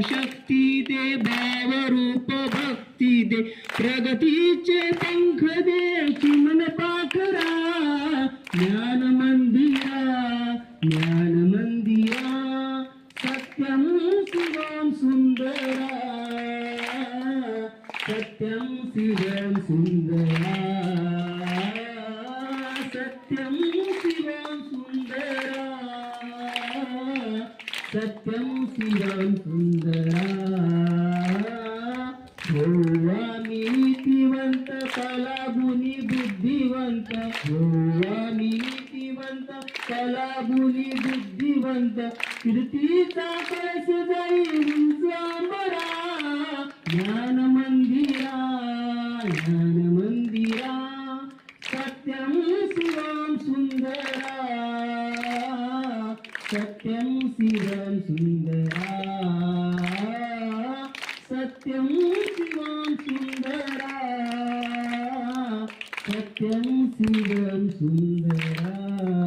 शक्ती दे, भावरूप भक्ती दे। प्रगतीचे पंख दे चिमन पाखरा। ज्ञान मंदिरा ज्ञान मंदिरा। सत्यम शिवम सुंदरा सत्यम शिवम सुंदरा सत्यम शिवम సత్యం శివం సుందరావామీతివంత కళాబుని బుద్ధివంత గోవామీతివంత కళాబుని బుద్ధివంత కృతి సాకర్షదైంబరా జ్ఞాన మందిరా జ్ఞాన మందిర सत्यम शिवम सुंदरा सत्यम शिवम सुंदरा सत्यम शिवम सुंदरा